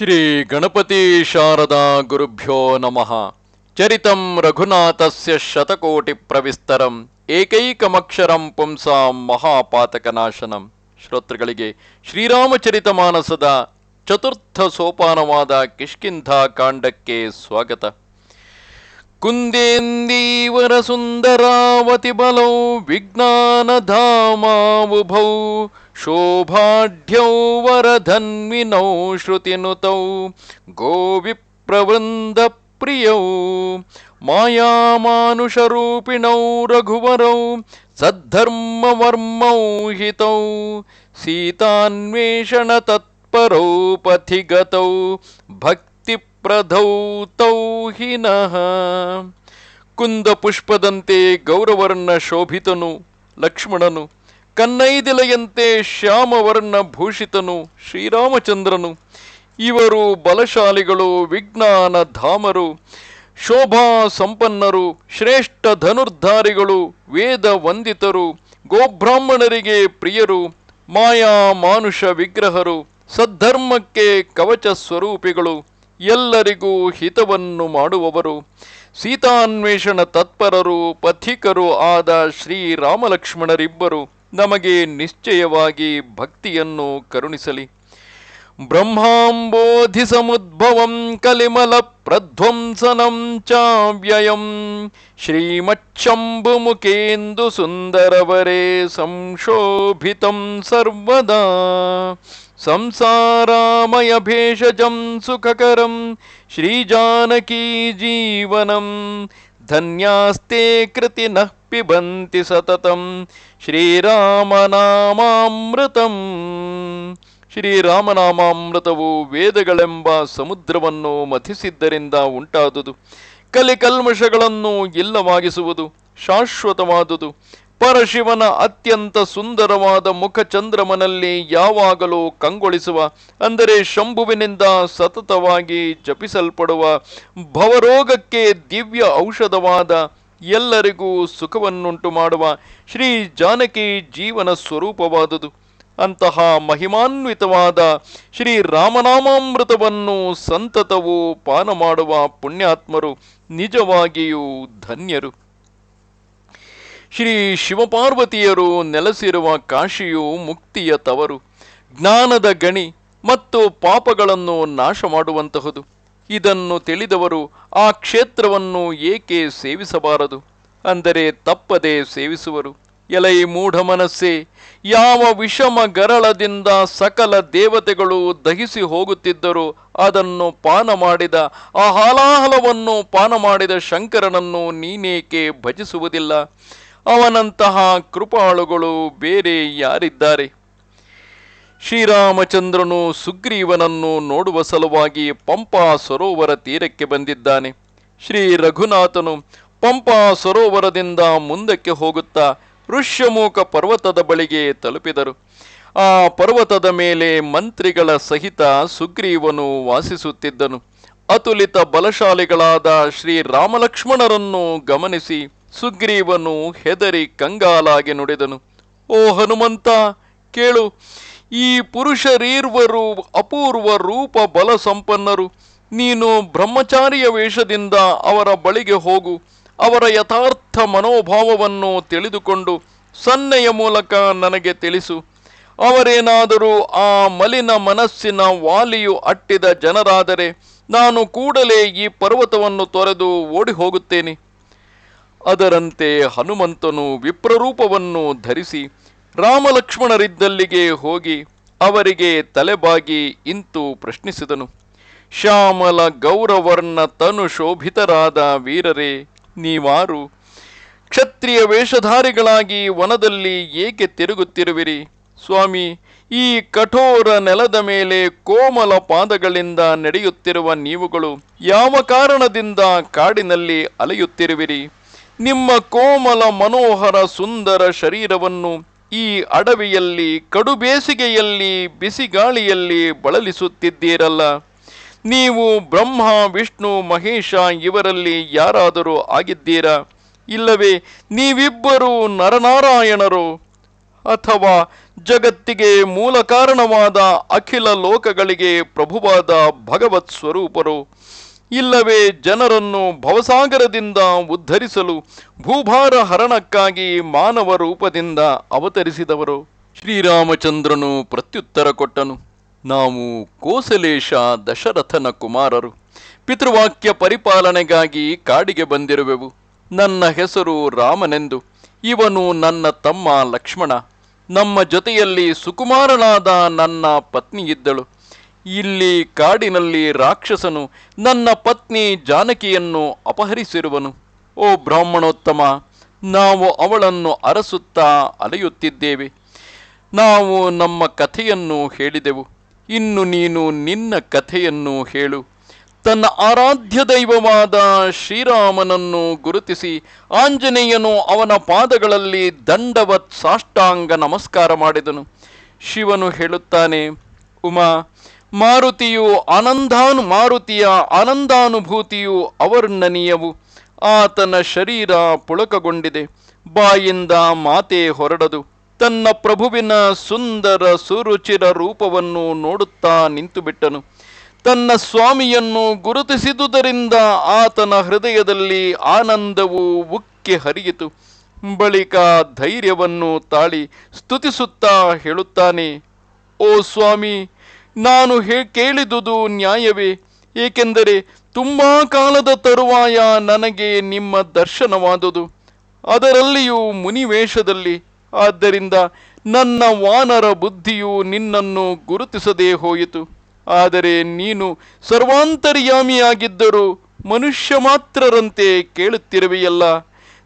ಶ್ರೀ ಗಣಪತಿ ಶಾರದಾ ಗುರುಭ್ಯೋ ನಮಃ. ಚರಿತಂ ರಘುನಾಥಸ್ಯ ಶತಕೋಟಿ ಪ್ರವಿಸ್ತರಂ, ಏಕೈಕಮಕ್ಷರಂ ಪುಂಸಾಂ ಮಹಾಪಾತಕನಾಶನಂ. ಶ್ರೋತೃಗಳಿಗೆ ಶ್ರೀರಾಮಚರಿತ ಮಾನಸದ ಚತುರ್ಥ ಸೋಪಾನವಾದ ಕಿಷ್ಕಿಂಧ ಕಾಂಡಕ್ಕೆ ಸ್ವಾಗತ. ಕುಂದೇಂದೀವರ ಸುಂದರಾವತಿ ಬಲೌ ವಿಜ್ಞಾನಧಾಮಾವುಭೌ ಶ್ರುತಿನುತೌ ಗೋವಿಪ್ರವೃಂದ ಪ್ರಿಯೌ ಮಾಯಾಮಾನುಷರೂಪಿಣೌ ರಘುವರೌ ಸದ್ಧರ್ಮವರ್ಮೌ ಹಿತೌ ಸೀತಾನ್ವೇಷಣ ತತ್ಪರೌ ಪಥಿಗತೌ ಭಕ್ತಿಪ್ರಧೌ ತೌ ಹಿನಃ. ಕುಂದ ಪುಷ್ಪದಂತೆ ಗೌರವರ್ಣ ಶೋಭಿತನು ಲಕ್ಷ್ಮಣನು ಕನ್ನೈದಿಲೆಯಂತೆ ಶ್ಯಾಮವರ್ಣ ಭೂಷಿತನು ಶ್ರೀರಾಮಚಂದ್ರನು. ಇವರು ಬಲಶಾಲಿಗಳು, ವಿಜ್ಞಾನ ಧಾಮರು, ಶೋಭಾ ಸಂಪನ್ನರು, ಶ್ರೇಷ್ಠ ಧನುರ್ಧಾರಿಗಳು, ವೇದ ವಂದಿತರು, ಗೋಬ್ರಾಹ್ಮಣರಿಗೆ ಪ್ರಿಯರು, ಮಾಯಾ ಮಾನುಷ ವಿಗ್ರಹರು, ಸದ್ಧರ್ಮಕ್ಕೆ ಕವಚ ಸ್ವರೂಪಿಗಳು, ಎಲ್ಲರಿಗೂ ಹಿತವನ್ನು ಮಾಡುವವರು. ಸೀತಾನ್ವೇಷಣ ತತ್ಪರರು, ಪಥಿಕರು ಆದ ಶ್ರೀರಾಮಲಕ್ಷ್ಮಣರಿಬ್ಬರು ನಮಗೆ ನಿಶ್ಚಯವಾಗಿ ಭಕ್ತಿಯನ್ನು ಕರುಣಿಸಲಿ. ಬ್ರಹ್ಮಾಂಬೋಧಿ ಸಮುದ್ಭವಂ ಕಲಿಮಲ ಪ್ರಧ್ವಂಸನಂ ಚಾವ್ಯಯಂ. ಶ್ರೀಮಚ್ಚಂಬುಮುಖೇಂದು ಸುಂದರವರೇ ಸಂಶೋಭಿತಂ ಸರ್ವದಾ. ಸಂಸಾರಾಮಯ ಭೇಷಜಂ ಸುಖಕರಂ ಶ್ರೀಜಾನಕೀ ಜೀವನಂ. ಧನ್ಯಾಸ್ತೆ ಕೃತಿನಃ ಪಿಬಂತಿ ಸತತಂ. ಶ್ರೀರಾಮನಾಮಾಮೃತಂ. ಶ್ರೀರಾಮನಾಮಾಮೃತವು ವೇದಗಳೆಂಬ ಸಮುದ್ರವನ್ನು ಮಥಿಸಿದ್ದರಿಂದ ಉಂಟಾದುದು. ಕಲಿಕಲ್ಮಷಗಳನ್ನು ಇಲ್ಲವಾಗಿಸುವುದು ಶಾಶ್ವತವಾದುದು. ಪರಶಿವನ ಅತ್ಯಂತ ಸುಂದರವಾದ ಮುಖಚಂದ್ರಮನಲ್ಲಿ ಯಾವಾಗಲೂ ಕಂಗೊಳಿಸುವ, ಅಂದರೆ ಶಂಭುವಿನಿಂದ ಸತತವಾಗಿ ಜಪಿಸಲ್ಪಡುವ ಭವರೋಗಕ್ಕೆ ದಿವ್ಯ ಔಷಧವಾದ ಎಲ್ಲರಿಗೂ ಸುಖವನ್ನುಂಟು ಮಾಡುವ ಶ್ರೀ ಜಾನಕಿ ಜೀವನ ಸ್ವರೂಪವಾದುದು. ಅಂತಹ ಮಹಿಮಾನ್ವಿತವಾದ ಶ್ರೀ ರಾಮನಾಮಾಮೃತವನ್ನು ಸಂತತವು ಪಾನ ಮಾಡುವ ಪುಣ್ಯಾತ್ಮರು ನಿಜವಾಗಿಯೂ ಧನ್ಯರು. ಶ್ರೀ ಶಿವಪಾರ್ವತಿಯರು ನೆಲೆಸಿರುವ ಕಾಶಿಯು ಮುಕ್ತಿಯ ತವರು. ಜ್ಞಾನದ ಗಣಿ ಮತ್ತು ಪಾಪಗಳನ್ನು ನಾಶ ಮಾಡುವಂತಹುದು ಇದನ್ನು ತಿಳಿದವರು ಆ ಕ್ಷೇತ್ರವನ್ನು ಏಕೆ ಸೇವಿಸಬಾರದು? ಅಂದರೆ ತಪ್ಪದೆ ಸೇವಿಸುವರು. ಎಲೈ ಮೂಢ ಮನಸ್ಸೇ, ಯಾವ ವಿಷಮ ಗರಳದಿಂದ ಸಕಲ ದೇವತೆಗಳು ದಹಿಸಿ ಹೋಗುತ್ತಿದ್ದರೂ, ಅದನ್ನು ಪಾನ ಮಾಡಿದ, ಆ ಹಾಲಾಹಲವನ್ನು ಪಾನ ಮಾಡಿದ ಶಂಕರನನ್ನು ನೀನೇಕೆ ಭಜಿಸುವುದಿಲ್ಲ? ಅವನಂತಹ ಕೃಪಾಳುಗಳು ಬೇರೆ ಯಾರಿದ್ದಾರೆ? ಶ್ರೀರಾಮಚಂದ್ರನು ಸುಗ್ರೀವನನ್ನು ನೋಡುವ ಸಲುವಾಗಿ ಪಂಪಾ ಸರೋವರ ತೀರಕ್ಕೆ ಬಂದಿದ್ದಾನೆ. ಶ್ರೀ ರಘುನಾಥನು ಪಂಪಾ ಸರೋವರದಿಂದ ಮುಂದಕ್ಕೆ ಹೋಗುತ್ತಾ ಋಷ್ಯಮೂಕ ಪರ್ವತದ ಬಳಿಗೆ ತಲುಪಿದರು. ಆ ಪರ್ವತದ ಮೇಲೆ ಮಂತ್ರಿಗಳ ಸಹಿತ ಸುಗ್ರೀವನು ವಾಸಿಸುತ್ತಿದ್ದನು. ಅತುಲಿತ ಬಲಶಾಲಿಗಳಾದ ಶ್ರೀ ರಾಮಲಕ್ಷ್ಮಣರನ್ನು ಗಮನಿಸಿ ಸುಗ್ರೀವನು ಹೆದರಿ ಕಂಗಾಲಾಗಿ ನುಡಿದನು. ಓ ಹನುಮಂತ, ಕೇಳು ಈ ಪುರುಷರೀರ್ವರು ಅಪೂರ್ವ ರೂಪ ಬಲ ಸಂಪನ್ನರು ನೀನು ಬ್ರಹ್ಮಚಾರಿಯ ವೇಷದಿಂದ ಅವರ ಬಳಿಗೆ ಹೋಗು. ಅವರ ಯಥಾರ್ಥ ಮನೋಭಾವವನ್ನು ತಿಳಿದುಕೊಂಡು ಸನ್ನೆಯ ಮೂಲಕ ನನಗೆ ತಿಳಿಸು. ಅವರೇನಾದರೂ ಆ ಮಲಿನ ಮನಸ್ಸಿನ ವಾಲಿಯು ಅಟ್ಟಿದ ಜನರಾದರೆ ನಾನು ಕೂಡಲೇ ಈ ಪರ್ವತವನ್ನು ತೊರೆದು ಓಡಿ ಹೋಗುತ್ತೇನೆ ಅದರಂತೆ ಹನುಮಂತನು ವಿಪ್ರರೂಪವನ್ನು ಧರಿಸಿ ರಾಮಲಕ್ಷ್ಮಣರಿದ್ದಲ್ಲಿಗೆ ಹೋಗಿ ಅವರಿಗೆ ತಲೆಬಾಗಿ ಇಂತು ಪ್ರಶ್ನಿಸಿದನು. ಶ್ಯಾಮಲ ಗೌರವರ್ಣ ತನು ಶೋಭಿತರಾದ ವೀರರೇ, ನೀವಾರು ಕ್ಷತ್ರಿಯ ವೇಷಧಾರಿಗಳಾಗಿ ವನದಲ್ಲಿ ಏಕೆ ತಿರುಗುತ್ತಿರುವಿರಿ? ಸ್ವಾಮಿ, ಈ ಕಠೋರ ನೆಲದ ಮೇಲೆ ಕೋಮಲ ಪಾದಗಳಿಂದ ನಡೆಯುತ್ತಿರುವ ನೀವುಗಳು ಯಾವ ಕಾರಣದಿಂದ ಕಾಡಿನಲ್ಲಿ ಅಲೆಯುತ್ತಿರುವಿರಿ? ನಿಮ್ಮ ಕೋಮಲ ಮನೋಹರ ಸುಂದರ ಶರೀರವನ್ನು ಈ ಅಡವಿಯಲ್ಲಿ ಕಡು ಬೇಸಿಗೆಯಲ್ಲಿ ಬಿಸಿಗಾಳಿಯಲ್ಲಿ ಬಳಲಿಸುತ್ತಿದ್ದೀರಲ್ಲ. ನೀವು ಬ್ರಹ್ಮ, ವಿಷ್ಣು, ಮಹೇಶ ಇವರಲ್ಲಿ ಯಾರಾದರೂ ಆಗಿದ್ದೀರಾ? ಇಲ್ಲವೇ, ನೀವಿಬ್ಬರು ನರನಾರಾಯಣರು. ಅಥವಾ ಜಗತ್ತಿಗೆ ಮೂಲ ಕಾರಣವಾದ ಅಖಿಲ ಲೋಕಗಳಿಗೆ ಪ್ರಭುವಾದ ಭಗವತ್ ಸ್ವರೂಪರು. ಇಲ್ಲವೇ ಜನರನ್ನು ಭವಸಾಗರದಿಂದ ಉದ್ಧರಿಸಲು ಭೂಭಾರ ಹರಣಕ್ಕಾಗಿ ಮಾನವ ರೂಪದಿಂದ ಅವತರಿಸಿದವರು. ಶ್ರೀರಾಮಚಂದ್ರನು ಪ್ರತ್ಯುತ್ತರ ಕೊಟ್ಟನು. ನಾವು ಕೋಸಲೇಶ ದಶರಥನ ಕುಮಾರರು. ಪಿತೃವಾಕ್ಯ ಪರಿಪಾಲನೆಗಾಗಿ ಕಾಡಿಗೆ ಬಂದಿರುವೆವು. ನನ್ನ ಹೆಸರು ರಾಮನೆಂದು. ಇವನು ನನ್ನ ತಮ್ಮ ಲಕ್ಷ್ಮಣ. ನಮ್ಮ ಜೊತೆಯಲ್ಲಿ ಸುಕುಮಾರನಾದ ನನ್ನ ಪತ್ನಿ ಇದ್ದಳು ಇಲ್ಲಿ ಕಾಡಿನಲ್ಲಿ ರಾಕ್ಷಸನು ನನ್ನ ಪತ್ನಿ ಜಾನಕಿಯನ್ನು ಅಪಹರಿಸಿರುವನು. ಓ ಬ್ರಾಹ್ಮಣೋತ್ತಮ, ನಾವು ಅವಳನ್ನು ಅರಸುತ್ತಾ ಅಲೆಯುತ್ತಿದ್ದೇವೆ. ನಾವು ನಮ್ಮ ಕಥೆಯನ್ನು ಹೇಳಿದೆವು. ಇನ್ನು ನೀನು ನಿನ್ನ ಕಥೆಯನ್ನು ಹೇಳು. ತನ್ನ ಆರಾಧ್ಯ ದೈವವಾದ ಶ್ರೀರಾಮನನ್ನು ಗುರುತಿಸಿ ಆಂಜನೇಯನು ಅವನ ಪಾದಗಳಲ್ಲಿ ದಂಡವತ್ ಸಾಷ್ಟಾಂಗ ನಮಸ್ಕಾರ ಮಾಡಿದನು. ಶಿವನು ಹೇಳುತ್ತಾನೆ, ಉಮಾ ಮಾರುತಿಯು ಆನಂದಾನು ಮಾರುತಿಯ ಆನಂದಾನುಭೂತಿಯು ಅವರ್ಣನೀಯವು. ಆತನ ಶರೀರ ಪುಳಕಗೊಂಡಿದೆ. ಬಾಯಿಂದ ಮಾತೆ ಹೊರಡದು. ತನ್ನ ಪ್ರಭುವಿನ ಸುಂದರ ಸುರುಚಿರ ರೂಪವನ್ನು ನೋಡುತ್ತಾ ನಿಂತುಬಿಟ್ಟನು. ತನ್ನ ಸ್ವಾಮಿಯನ್ನು ಗುರುತಿಸಿದುದರಿಂದ ಆತನ ಹೃದಯದಲ್ಲಿ ಆನಂದವು ಉಕ್ಕಿ ಹರಿಯಿತು. ಬಳಿಕ ಧೈರ್ಯವನ್ನು ತಾಳಿ ಸ್ತುತಿಸುತ್ತಾ ಹೇಳುತ್ತಾನೆ, ಓ ಸ್ವಾಮಿ ನಾನು ಹೇ ಕೇಳಿದುದು ನ್ಯಾಯವೇ, ಏಕೆಂದರೆ ತುಂಬಾ ಕಾಲದ ತರುವಾಯ ನನಗೆ ನಿಮ್ಮ ದರ್ಶನವಾದುದು. ಅದರಲ್ಲಿಯೂ ಮುನಿವೇಷದಲ್ಲಿ, ಆದ್ದರಿಂದ ನನ್ನ ವಾನರ ಬುದ್ಧಿಯು ನಿನ್ನನ್ನು ಗುರುತಿಸದೇ ಹೋಯಿತು. ಆದರೆ ನೀನು ಸರ್ವಾಂತರ್ಯಾಮಿಯಾಗಿದ್ದರೂ ಮನುಷ್ಯ ಮಾತ್ರರಂತೆ ಕೇಳುತ್ತಿರುವೆಯಲ್ಲ.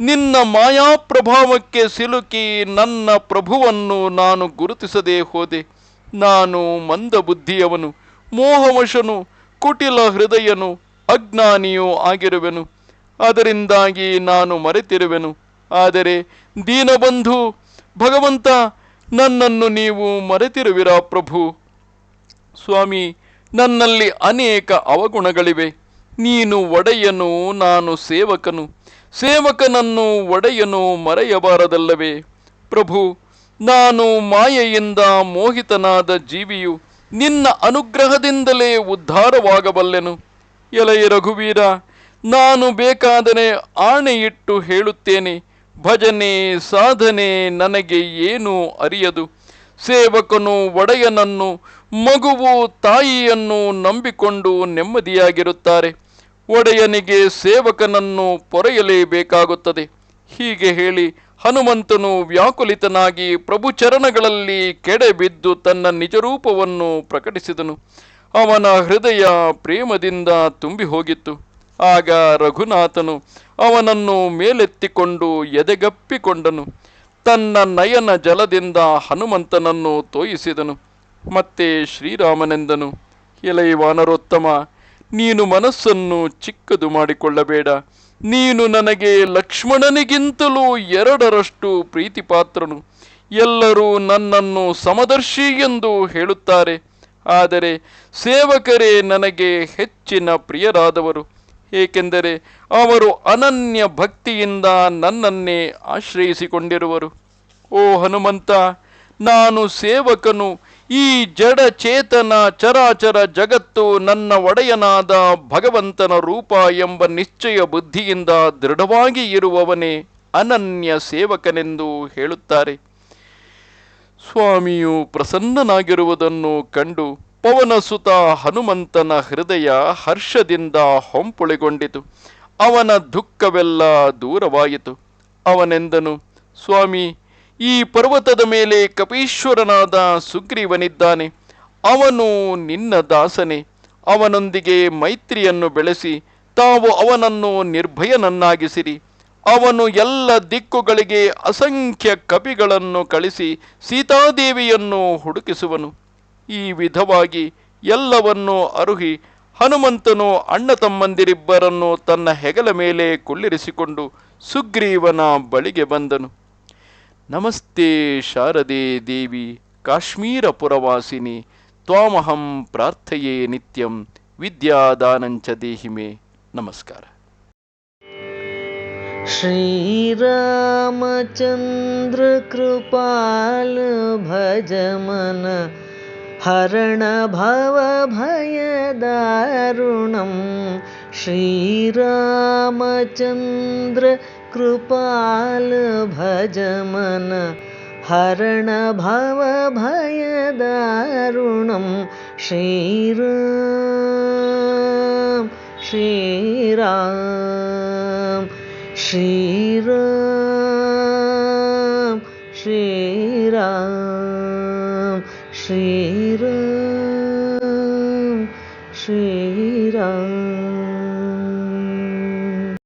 ನಿನ್ನ ಮಾಯಾ ಪ್ರಭಾವಕ್ಕೆ ಸಿಲುಕಿ ನನ್ನ ಪ್ರಭುವನ್ನು ನಾನು ಗುರುತಿಸದೇ ಹೋದೆ. ನಾನು ಮಂದಬುದ್ಧಿಯವನು ಮೋಹವಶನು, ಕುಟಿಲ ಹೃದಯನು, ಅಜ್ಞಾನಿಯೂ ಆಗಿರುವೆನು. ಅದರಿಂದಾಗಿ ನಾನು ಮರೆತಿರುವೆನು. ಆದರೆ ದೀನಬಂಧು, ಭಗವಂತ, ನನ್ನನ್ನು ನೀವು ಮರೆತಿರುವಿರಾ ಪ್ರಭು? ಸ್ವಾಮಿ, ನನ್ನಲ್ಲಿ ಅನೇಕ ಅವಗುಣಗಳಿವೆ. ನೀನು ಒಡೆಯನು, ನಾನು ಸೇವಕನು. ಸೇವಕನನ್ನು ಒಡೆಯನು ಮರೆಯಬಾರದಲ್ಲವೇ? ಪ್ರಭು ನಾನು ಮಾಯೆಯಿಂದ ಮೋಹಿತನಾದ ಜೀವಿಯು ನಿನ್ನ ಅನುಗ್ರಹದಿಂದಲೇ ಉದ್ಧಾರವಾಗಬಲ್ಲೆನು. ಎಲೆಯ ರಘುವೀರ, ನಾನು ಬೇಕಾದರೆ ಆಣೆಯಿಟ್ಟು ಹೇಳುತ್ತೇನೆ, ಭಜನೆ, ಸಾಧನೆ ನನಗೆ ಏನು ಅರಿಯದು. ಸೇವಕನು ಒಡೆಯನನ್ನು, ಮಗುವು ತಾಯಿಯನ್ನು ನಂಬಿಕೊಂಡು ನೆಮ್ಮದಿಯಾಗಿರುತ್ತಾರೆ. ಒಡೆಯನಿಗೆ ಸೇವಕನನ್ನು ಪೊರೆಯಲೇಬೇಕಾಗುತ್ತದೆ. ಹೀಗೆ ಹೇಳಿ ಹನುಮಂತನು ವ್ಯಾಕುಲಿತನಾಗಿ ಪ್ರಭು ಚರಣಗಳಲ್ಲಿ ಕೆಡೆಬಿದ್ದು ತನ್ನ ನಿಜರೂಪವನ್ನು ಪ್ರಕಟಿಸಿದನು. ಅವನ ಹೃದಯ ಪ್ರೇಮದಿಂದ ತುಂಬಿ ಹೋಗಿತ್ತು ಆಗ ರಘುನಾಥನು ಅವನನ್ನು ಮೇಲೆತ್ತಿಕೊಂಡು ಎದೆಗಪ್ಪಿಕೊಂಡನು. ತನ್ನ ನಯನ ಜಲದಿಂದ ಹನುಮಂತನನ್ನು ತೋಯಿಸಿದನು. ಮತ್ತೆ ಶ್ರೀರಾಮನೆಂದನು, ಎಲೈ ವಾನರೋತ್ತಮ, ನೀನು ಮನಸ್ಸನ್ನು ಚಿಕ್ಕದು ಮಾಡಿಕೊಳ್ಳಬೇಡ. ನೀನು ನನಗೆ ಲಕ್ಷ್ಮಣನಿಗಿಂತಲೂ ಎರಡರಷ್ಟು ಪ್ರೀತಿಪಾತ್ರನು. ಎಲ್ಲರೂ ನನ್ನನ್ನು ಸಮದರ್ಶಿ ಎಂದು ಹೇಳುತ್ತಾರೆ. ಆದರೆ ಸೇವಕರೇ ನನಗೆ ಹೆಚ್ಚಿನ ಪ್ರಿಯರಾದವರು. ಏಕೆಂದರೆ ಅವರು ಅನನ್ಯ ಭಕ್ತಿಯಿಂದ ನನ್ನನ್ನೇ ಆಶ್ರಯಿಸಿಕೊಂಡಿರುವರು. ಓ ಹನುಮಂತ, ನಾನು ಸೇವಕನು ಈ ಜಡ ಚೇತನ ಚರಾಚರ ಜಗತ್ತು ನನ್ನ ಒಡೆಯನಾದ ಭಗವಂತನ ರೂಪ ಎಂಬ ನಿಶ್ಚಯ ಬುದ್ಧಿಯಿಂದ ದೃಢವಾಗಿ ಇರುವವನೇ ಅನನ್ಯ ಸೇವಕನೆಂದು ಹೇಳುತ್ತಾರೆ. ಸ್ವಾಮಿಯು ಪ್ರಸನ್ನನಾಗಿರುವುದನ್ನು ಕಂಡು ಪವನಸುತ ಹನುಮಂತನ ಹೃದಯ ಹರ್ಷದಿಂದ ಹೊಂಪುಳಿಗೊಂಡಿತು. ಅವನ ದುಃಖವೆಲ್ಲ ದೂರವಾಯಿತು. ಅವನೆಂದನು, ಸ್ವಾಮಿ ಈ ಪರ್ವತದ ಮೇಲೆ ಕಪೀಶ್ವರನಾದ ಸುಗ್ರೀವನಿದ್ದಾನೆ. ಅವನು ನಿನ್ನ ದಾಸನೆ. ಅವನೊಂದಿಗೆ ಮೈತ್ರಿಯನ್ನು ಬೆಳೆಸಿ, ತಾವು ಅವನನ್ನು ನಿರ್ಭಯನನ್ನಾಗಿಸಿರಿ. ಅವನು ಎಲ್ಲ ದಿಕ್ಕುಗಳಿಗೆ ಅಸಂಖ್ಯ ಕಪಿಗಳನ್ನು ಕಳಿಸಿ ಸೀತಾದೇವಿಯನ್ನು ಹುಡುಕಿಸುವನು. ಈ ವಿಧವಾಗಿ ಎಲ್ಲವನ್ನೂ ಅರುಹಿ ಹನುಮಂತನು ಅಣ್ಣ ತಮ್ಮಂದಿರಿಬ್ಬರನ್ನು ತನ್ನ ಹೆಗಲ ಮೇಲೆ ಕುಳ್ಳಿರಿಸಿಕೊಂಡು ಸುಗ್ರೀವನ ಬಳಿಗೆ ಬಂದನು. नमस्ते शारदे देवि काश्मीरपुरवासिनि त्वामहं प्रार्थये नित्यं विद्यादानञ्च देहि मे। नमस्कार। श्रीरामचन्द्रकृपालभजमन हरणभवभयदारुणं श्रीरामचन्द्र कृपाल भजमन हरण भवभयदरुणं श्रीराम श्रीरां श्री